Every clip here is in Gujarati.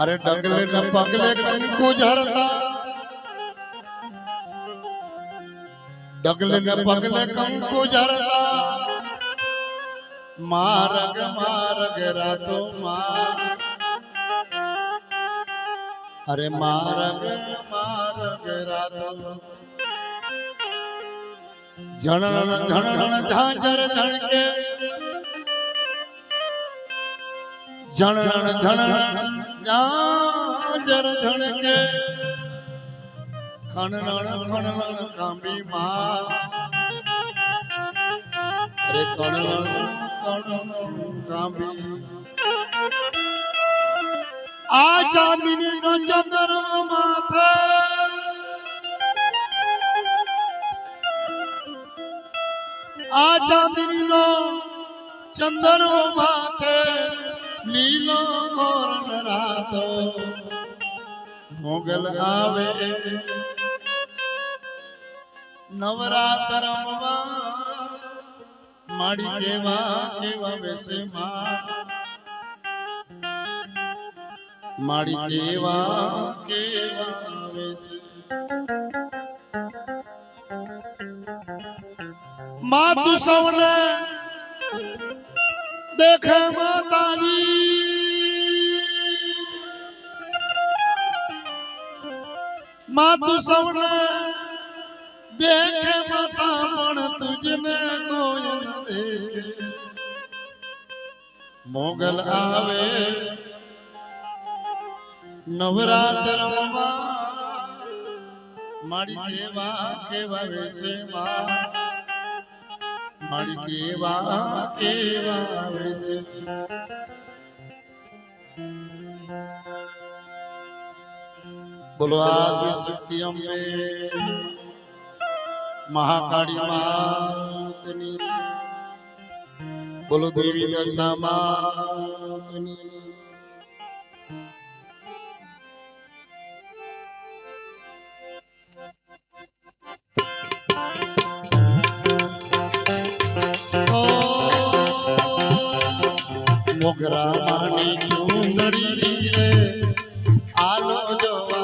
અરે ડગલે ને પગલે કંકુ ઝરતા. ડગલે ને પગલે કંકુ ઝરતા. મારગ મારગ રાતો માં અરે મારગ મારગ રાતો. જણણ જણણ, ઝાંઝર, ઝણકે જણણ જણણ જાજર ઝણકે ખણણ ખણણ કાંબી માં. રે કણણ કણણ કાંબી. આ ચાંદની નો ચંદ્ર માથે. આ ચાંદની નો ચંદ્ર માથે. લીલો કોરણ રાતો, મોગલ આવે. નવરાત્ર માડી કેવા કેવા બેસે માડી કેવા કેવા બેસે માં સૌને દેખે માતાજી. માં તું સૌને દેખે માતા પણ તુજને કોઈ દેખે. મોગલ આવે નવરાત્રમાં મારી કેવા કેવા વેશે માં મારી કેવા કેવા વેશે બોલો આદિ શક્તિ અંબે મહાકાળી માતની બોલો, દેવી દશા માતની મોગરા માની ચૂંદડી આલો જોવા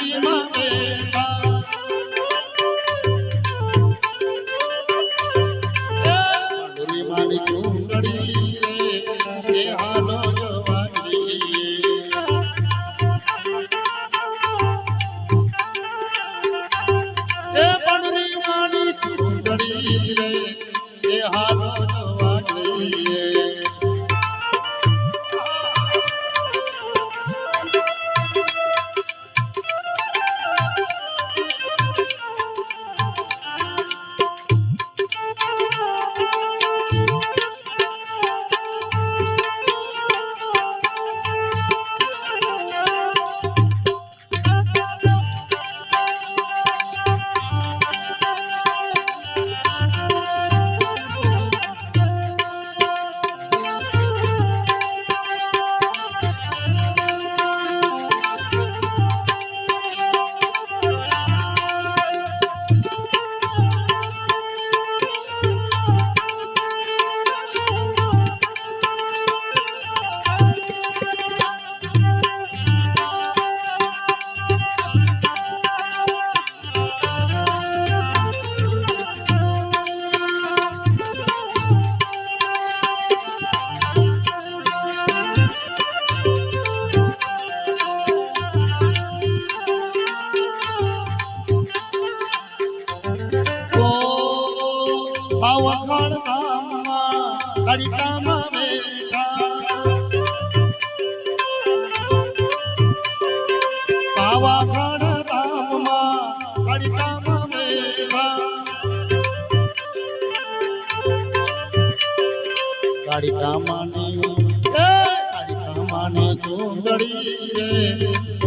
પાંડોરીમાં પાવાગઢ ધામમાં કડિકામાં બેઠા. પાવાગઢ ધામમાં કડિકામાં બેઠા. એ કાળિકામાની ચૂંદડી રે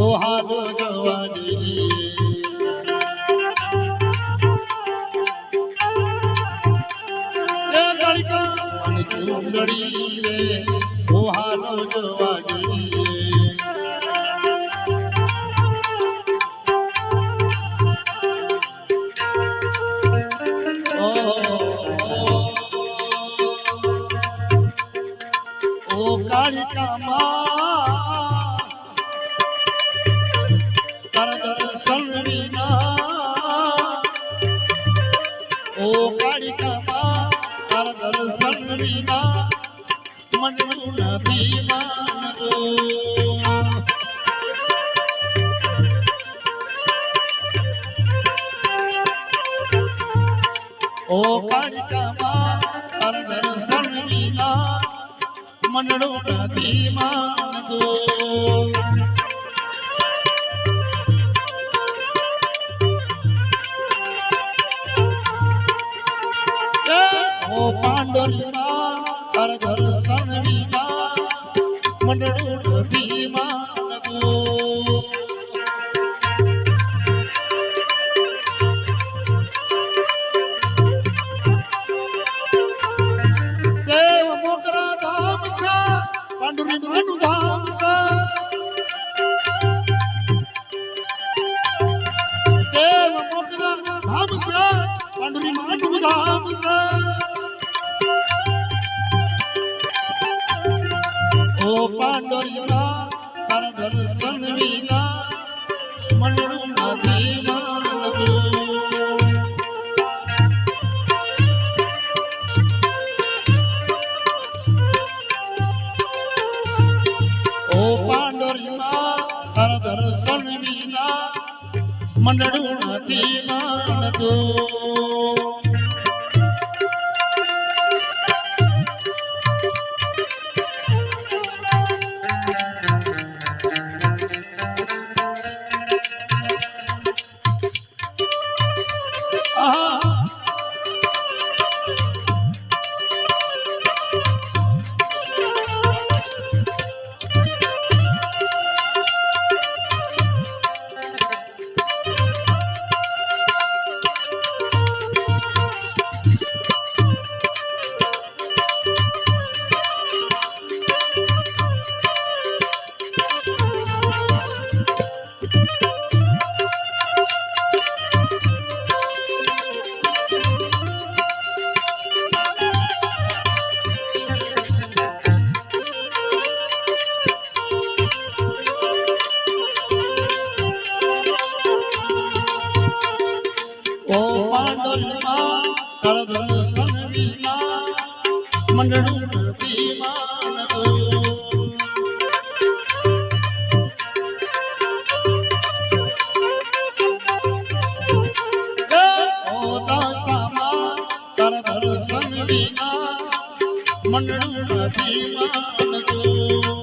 ઓ હાલો જવાજી ચૂંદડી રે ઓહારો જોવા જવાજી ઓ તારા દર્શન મનનું નથી માનતો ઓ કાળિકામાં તારા દર્શન વિના મનડું નથી માનતો ઓ પાંડોરીમાં તાર વિના મનડું નથી માનતો દેવ મોગરા ધામ છે પાંડુરી માનું ધામ છે દેવ છે. પાંડોરીમાં તારા દર્શન વિના મનનું નથી માનતું ઓ પાંડોરીમાં તારા દર્શન વિના મંડળું નથી માનતું દર્શન વિના મંડળું દાસામાં તારા દર્શન વિના મંડળું નથી માનતું.